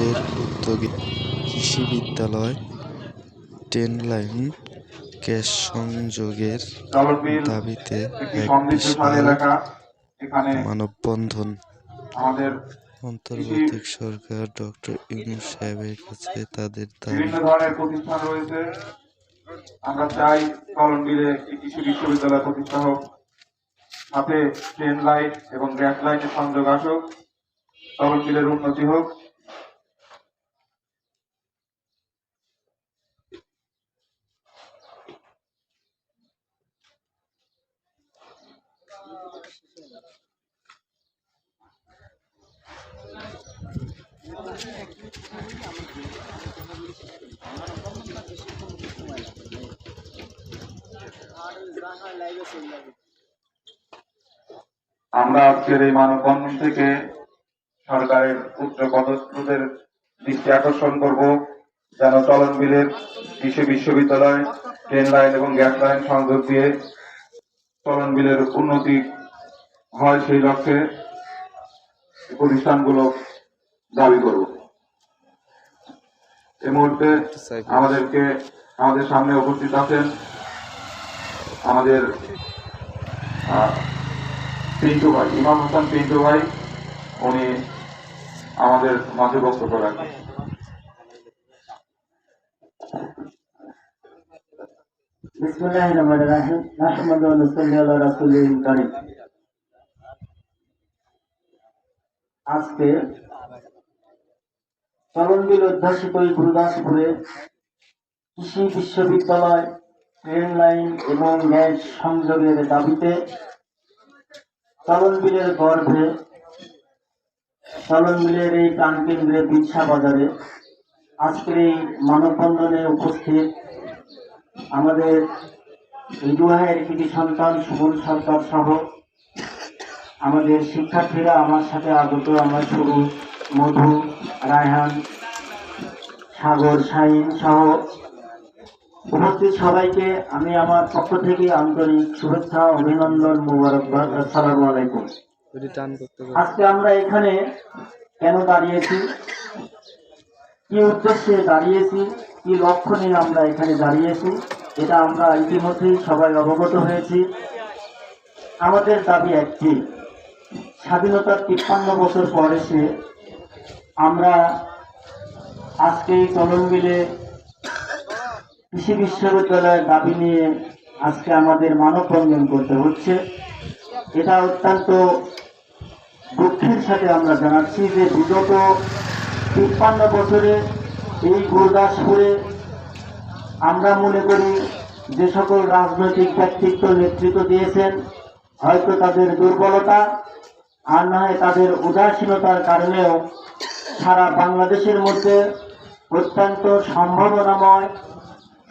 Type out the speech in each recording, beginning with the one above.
ক্লাবের উদ্যোগে কৃষি বিদ্যালয় ট্রেন লাইন গ্যাস সংযোগের দাবিতে এক বিশাল মানববন্ধন আমাদের অন্তর্বর্তী সরকার ডক্টর ইউনূস সাহেবের কাছে তাদের দাবি। প্রতিষ্ঠান রয়েছে। আমরা চাই চলনবিলে একটি কৃষি বিশ্ববিদ্যালয় প্রতিষ্ঠা হোক। সাথে ট্রেন লাইন এবং গ্যাস লাইনের সংযোগ আসুক। চলনবিলের উন্নতি হোক। আমরা আজকের এই মানববন্ধন থেকে সরকারের উচ্চ পদস্থদের দৃষ্টি আকর্ষণ করব, যেন চলন বিলের কৃষি বিশ্ববিদ্যালয়, ট্রেন লাইন এবং গ্যাস লাইন সংযোগ দিয়ে চলন বিলের উন্নতি হয় সেই লক্ষ্যে প্রতিষ্ঠানগুলো দাবি করব এই মুহূর্তে আমাদেরকে আমাদের সামনে উপস্থিত আছেন আমাদের পিন্টু ভাই, ইমাম হাসান পিন্টু ভাই, উনি আমাদের মাঝে বক্তব্য রাখেন। বিসমুল্লাহির রহমানির রহিম। নাহমাদু ওয়া নুসাল্লি আলা রাসূলিল কারীম। আজকে চলনবিল অধ্যাসিত এই গুরুদাসপুরে কৃষি বিশ্ববিদ্যালয় ট্রেন লাইন এবং গ্যাস সংযোগের দাবিতে চলনবিলের গর্ভে চলনবিলের এই প্রাণকেন্দ্রে বিরসা বাজারে আজকের এই মানববন্ধনে উপস্থিত আমাদের ইদুহায়ের কৃতি সন্তান সুমন সরকার সহ আমাদের শিক্ষার্থীরা আমার সাথে আগত আমার শুরু মধু, রায়হান, সাগর, শাহিন সহ উপস্থিত সবাইকে আমি আমার পক্ষ থেকে আন্তরিক শুভেচ্ছা, অভিনন্দন, মুবারকবাদ আলাইকুম। আজকে আমরা এখানে কেন দাঁড়িয়েছি? কি উদ্দেশ্যে দাঁড়িয়েছি? কি লক্ষ্য নিয়ে আমরা এখানে দাঁড়িয়েছি? এটা আমরা ইতিমধ্যেই সবাই অবগত হয়েছি। আমাদের দাবি একটি স্বাধীনতার তিপ্পান্ন বছর পর এসে আমরা আজকে এই কলম মিলে কৃষি বিশ্ববিদ্যালয়ের দাবি নিয়ে আজকে আমাদের মানববন্ধন করতে হচ্ছে। এটা অত্যন্ত দুঃখের সাথে আমরা জানাচ্ছি যে বিগত তিপ্পান্ন বছরে এই গুরদাসপুরে আমরা মনে করি যে সকল রাজনৈতিক ব্যক্তিত্ব নেতৃত্ব দিয়েছেন, হয়তো তাদের দুর্বলতা আর না হয় তাদের উদাসীনতার কারণেও সারা বাংলাদেশের মধ্যে অত্যন্ত সম্ভাবনাময়,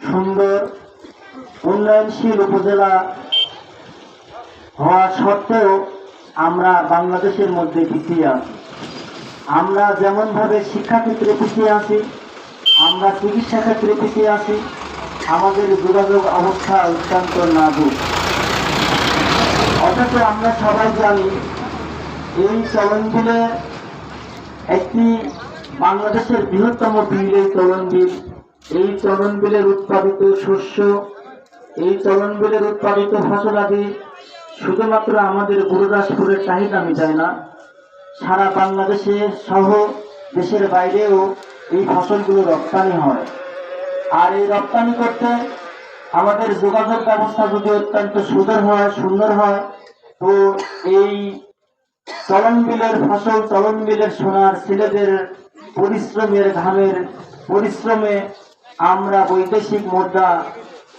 সুন্দর, উন্নয়নশীল উপজেলা হওয়া সত্ত্বেও আমরা বাংলাদেশের মধ্যে পিছিয়ে আছি। আমরা যেমনভাবে শিক্ষাক্ষেত্রে পিছিয়ে আছি, আমরা চিকিৎসা ক্ষেত্রে পিছিয়ে আছি, আমাদের যোগাযোগ অবস্থা অত্যন্ত নাজুক। অথচ আমরা সবাই জানি এই চলনবিলে একটি বাংলাদেশের বৃহত্তম বিল এই চলনবিল। এই চলনবিলের উৎপাদিত শস্য, এই চলনবিলের উৎপাদিত ফসলাদি শুধুমাত্র আমাদের গুরুদাসপুরের চাহিদা মেটায় না, সারা বাংলাদেশে সহ দেশের বাইরেও এই ফসলগুলো রপ্তানি হয়। আর এই রপ্তানি করতে আমাদের যোগাযোগ ব্যবস্থা যদি অত্যন্ত সুন্দর হয় সুন্দর হয়, তো এই চলন বিলের ফসল চলন বিলের সোনার ছেলেদের পরিশ্রমের ঘামের পরিশ্রমে আমরা বৈদেশিক মুদ্রা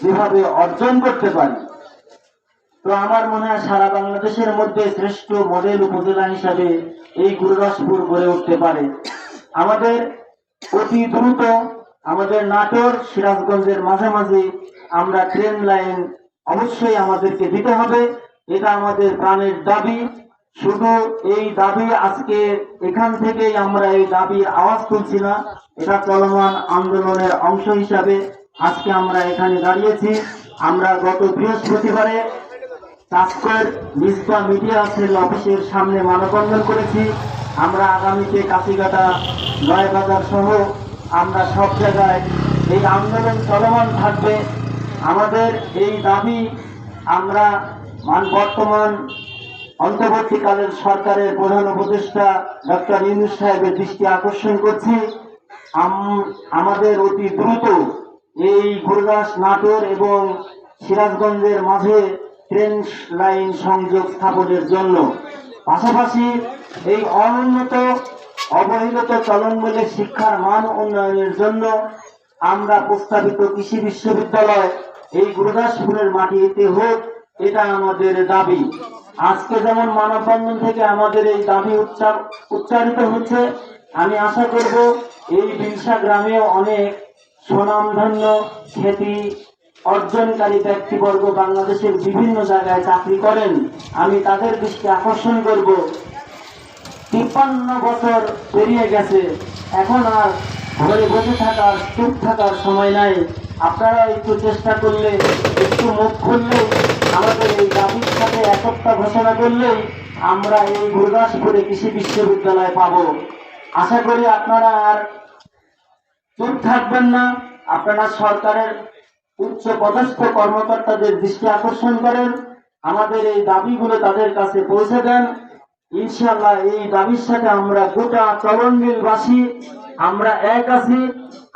যেভাবে অর্জন করতে পারি। তো আমার মনে হয় সারা বাংলাদেশের মধ্যে শ্রেষ্ঠ মডেল উপজেলা হিসাবে এই গুরুদাসপুর গড়ে উঠতে পারে। আমাদের অতি দ্রুত আমাদের নাটোর, সিরাজগঞ্জের মাঝামাঝি আমরা ট্রেন লাইন অবশ্যই আমাদেরকে দিতে হবে। এটা আমাদের প্রাণের দাবি। শুধু এই দাবি আজকে এখান থেকেই আমরা এই দাবির আওয়াজ তুলছি না, এটা চলমান আন্দোলনের অংশ হিসাবে আজকে আমরা এখানে দাঁড়িয়েছি। আমরা গত বৃহস্পতিবারে তাস্কর মিসবা মিডিয়া সেল অফিসের সামনে মানববন্ধন করেছি। আমরা আগামীতে কাশিকাটা নয়বাজার সহ আমরা সব জায়গায় এই আন্দোলন চলমান থাকবে। আমাদের এই দাবি আমরা বর্তমান অন্তর্বর্তীকালের সরকারের প্রধান উপদেষ্টা ডক্টর ইউনুস সাহেবের দৃষ্টি আকর্ষণ করছি। আম- আমাদের অতি দ্রুত এই গুরদাস নাটোর এবং সিরাজগঞ্জের মাঝে ট্রেন লাইন সংযোগ স্থাপনের জন্য। পাশাপাশি এই অনুন্নত, অবহেলিত চলনমূলক শিক্ষার মান উন্নয়নের জন্য আমরা প্রস্তাবিত কৃষি বিশ্ববিদ্যালয় এই গুরুদাসপুরের মাটিতে হোক, এটা আমাদের দাবি। আজকে যেমন মানববন্ধন থেকে আমাদের এই দাবি উচ্চার- উচ্চারিত হচ্ছে, আমি আশা করব এই বিলসা গ্রামেও অনেক সুনামধন্য খ্যাতি অর্জনকারী ব্যক্তিবর্গ বাংলাদেশের বিভিন্ন জায়গায় চাকরি করেন। আমি তাদের দৃষ্টি আকর্ষণ করব। তিপ্পান্ন বছর পেরিয়ে গেছে। এখন আর ঘরে বসে থাকার, চুপ থাকার সময় নাই। আপনারা একটু চেষ্টা করলে, একটু মুখ খুললে আমাদের এই দাবির সাথে একতা ঘোষণা করলেই আমরা এই গুরদাসপুরে কৃষি বিশ্ববিদ্যালয় পাবো। আশা করি আপনারা আর চুপ থাকবেন না। আপনারা সরকারের উচ্চ পদস্থ কর্মকর্তাদের দৃষ্টি আকর্ষণ করেন। আমাদের এই দাবিগুলো তাদের কাছে পৌঁছে দেন। ইনশাল্লাহ এই দাবির সাথে আমরা গোটা চলনবিলবাসী আমরা এক আছি।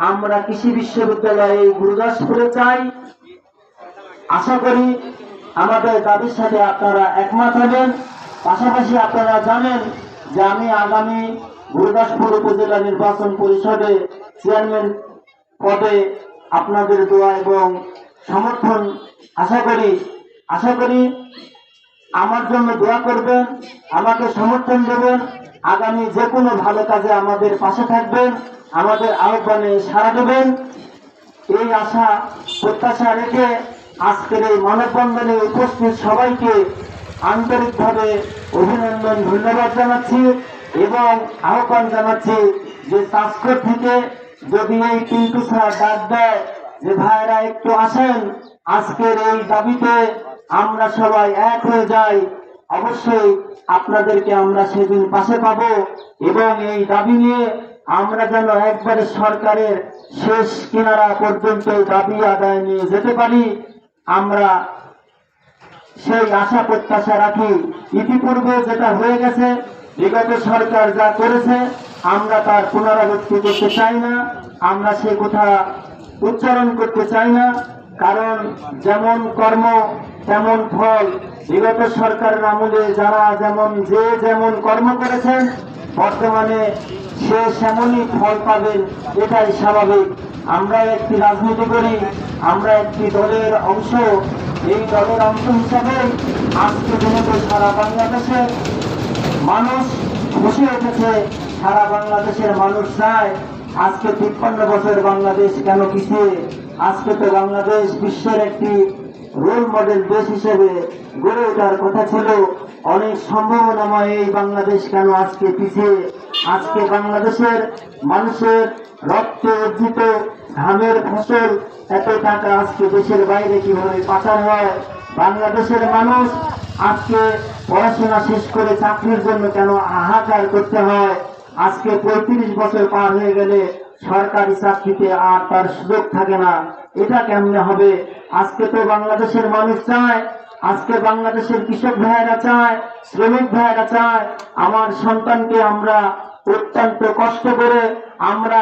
আমরা কৃষি বিশ্ববিদ্যালয়ে এই গুরুদাসপুরে চাই। আশা করি আমাদের দাবির সাথে আপনারা একমত হবেন। পাশাপাশি আপনারা জানেন যে আমি আগামী গুরুদাসপুর উপজেলা নির্বাচন পরিষদে চেয়ারম্যান পদে আপনাদের দোয়া এবং সমর্থন আশা করি আশা করি আমার জন্য দোয়া করবেন, আমাকে সমর্থন দেবেন। আগামী যে কোনো ভালো কাজে আমাদের পাশে থাকবেন, আমাদের আহ্বানে সাড়া দেবেন। এই আশা, প্রত্যাশা রেখে আজকের এই মানববন্ধনে উপস্থিত সবাইকে আন্তরিকভাবে অভিনন্দন, ধন্যবাদ জানাচ্ছি এবং আহ্বান জানাচ্ছি যে তাস্কর থেকে যদি এই পিন্টু স্যার ডাক দেয় যে ভাইরা একটু আসেন, আজকের এই দাবিতে আমরা সবাই এক হয়ে যাই। অবশ্যই আপনাদেরকে আমরা সেদিন পাশে পাব এবং এই দাবি নিয়ে আমরা যেন একবারে সরকারের শেষ কিনারা পর্যন্ত দাবি আদায় নিয়ে যেতে পারি। আমরা সেই আশা প্রত্যাশা রাখি। ইতিপূর্বে যেটা হয়ে গেছে, বিগত সরকার যা করেছে, আমরা তার পুনরাবৃত্তি করতে চাই না, আমরা সে কথা উচ্চারণ করতে চাই না, কারণ যেমন কর্ম, তেমন ফল। বিগত সরকারের আমলে যারা যেমন যে যেমন কর্ম করেছেন, বর্তমানে সে সেমনই ফল পাবেন, এটাই স্বাভাবিক। আমরা একটি রাজনীতি করি, আমরা একটি দলের অংশ। এই দলের অংশ হিসাবে আজকে যেহেতু সারা বাংলাদেশে মানুষ খুশি উঠেছে সারা বাংলাদেশের মানুষ চায়, আজকে তিপ্পান্ন বছর বাংলাদেশ কেন পিছিয়ে? আজকে তো বাংলাদেশ বিশ্বের একটি রোল মডেল দেশ হিসেবে গড়ে ওঠার কথা ছিল। অনেক সম্ভাবনাময় এই বাংলাদেশ কেন আজকে পিছিয়ে? আজকে বাংলাদেশের মানুষের রক্তে অর্জিত ধানের ফসল, এত টাকা আজকে দেশের বাইরে কীভাবে পাচার হয়? বাংলাদেশের মানুষ আজকে পড়াশোনা শেষ করে চাকরির জন্য কেন হাহাকার করতে হয়? আজকে পঁয়ত্রিশ বছর পার হয়ে গেলে সরকারি চাকরিতে আর তার সুযোগ থাকে না। এটা কেমনে হবে? আজকে তো বাংলাদেশের মানুষ চায়, আজকে বাংলাদেশের কৃষক ভাইয়েরা চায়, শ্রমিক ভাইয়েরা চায়, আমার সন্তানকে আমরা অত্যন্ত কষ্ট করে আমরা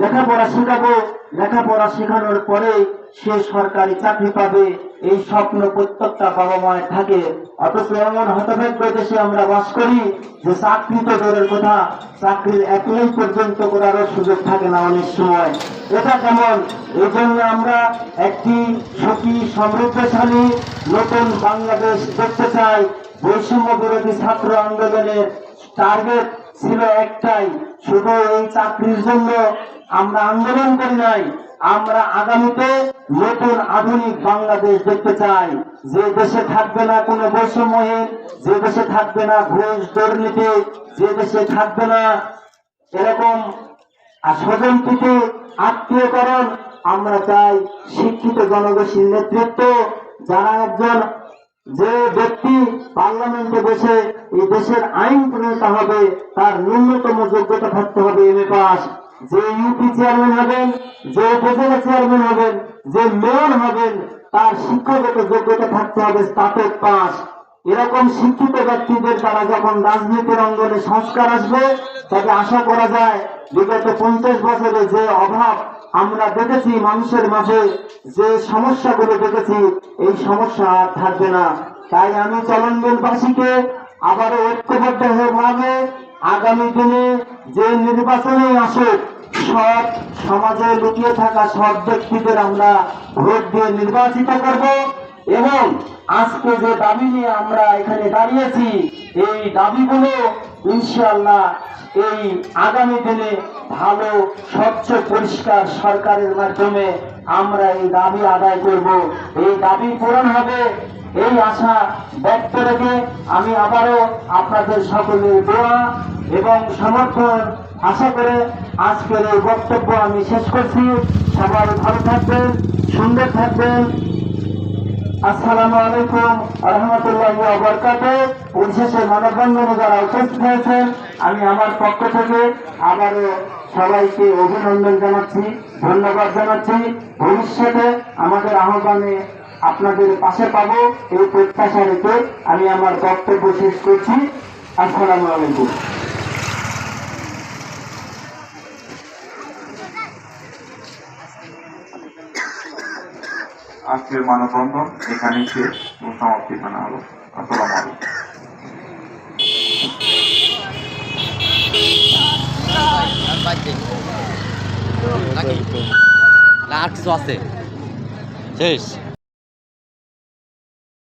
লেখাপড়া শেখাবো। লেখাপড়া শেখানোর পরে সে সরকারি চাকরি পাবে, এই স্বপ্ন প্রত্যেকটা বাবা মায়ের থাকে। অথচ এমন হতভাগ্য দেশে আমরা বাস করি যে চাকরি তো দূরের কথা, চাকরির অ্যাপ্লাই পর্যন্ত করারও সুযোগ থাকে না অনেক সময়। এটা কেমন? এই জন্য আমরা একটি সুখী সমৃদ্ধশালী নতুন বাংলাদেশ দেখতে চাই। বৈষম্য বিরোধী ছাত্র আন্দোলনের টার্গেট ছিল একটাই, শুধু এই চাকরির জন্য আমরা আন্দোলন করি নাই, আমরা আগামীতে নতুন আধুনিক বাংলাদেশ দেখতে চাই। যে দেশে থাকবে না কোনো বৈষম্যহীন, যে দেশে থাকবে না ঘুষ, দুর্নীতি, যে দেশে থাকবে না এরকম আর স্বজনপ্রীতি, আত্মীয়করণ, আমরা চাই শিক্ষিত জনগোষ্ঠীর নেতৃত্ব, যারা একজন যে ব্যক্তি পার্লামেন্টে বসে এই দেশের আইন প্রণেতা হবে, তার ন্যূনতম যোগ্যতা থাকতে হবে এম এ পাস। যে ইউপি চেয়ারম্যান হবেন, যে উপজেলা চেয়ারম্যান হবেন, যে মেয়র হবেন, তার শিক্ষাগত যোগ্যতা থাকতে হবে স্নাতক পাস। এরকম শিক্ষিত ব্যক্তিদের দ্বারা যখন রাজনীতির অঙ্গনে সংস্কার আসবে, তবে আশা করা যায়, বিগত পঞ্চাশ বছরে যে অভাব আমরা দেখেছি মানুষের মাঝে যে সমস্যাগুলো দেখেছি, এই সমস্যা আর থাকবে না। তাই আমি চলনবিলবাসীকে আবারও ঐক্যবদ্ধ হয়ে ভাবে আগামী দিনে যে নির্বাচনে আসুক সৎ সমাজে লুকিয়ে থাকা সৎ ব্যক্তিদের আমরা ভোট দিয়ে নির্বাচিত করব এবং আজকে যে দাবি নিয়ে আমরা এখানে দাঁড়িয়েছি, এই দাবিগুলো ইনশাআল্লাহ এই আগামী দিনে ভালো, স্বচ্ছ, পরিষ্কার সরকারের মাধ্যমে আমরা এই দাবি আদায় করব। এই দাবি পূরণ হবে এই আশা ব্যক্ত রেখে আমি আবারও আপনাদের সকলের দোয়া এবং সমর্থন আশা করে আজকের এই বক্তব্য আমি শেষ করছি। সবাই ভালো থাকবেন, সুন্দর থাকবেন। আসসালামু আলাইকুম রহমতুল্লাহ বরকাত পরিশেষে মানববন্ধনে যারা উপস্থিত হয়েছেন, আমি আমার পক্ষ থেকে আবারও সবাইকে অভিনন্দন জানাচ্ছি, ধন্যবাদ জানাচ্ছি। ভবিষ্যতে আমাদের আহ্বানে আপনাদের পাশে পাবো এই প্রত্যাশা রেখে আমি আমার বক্তব্য শেষ করছি। আসসালামু আলাইকুম। আজকের মানববন্ধন এখানেই শেষ। সমাপ্তি জানা হলো আসসালামু আলাইকুম। না আর কিছু আছে। শেষ।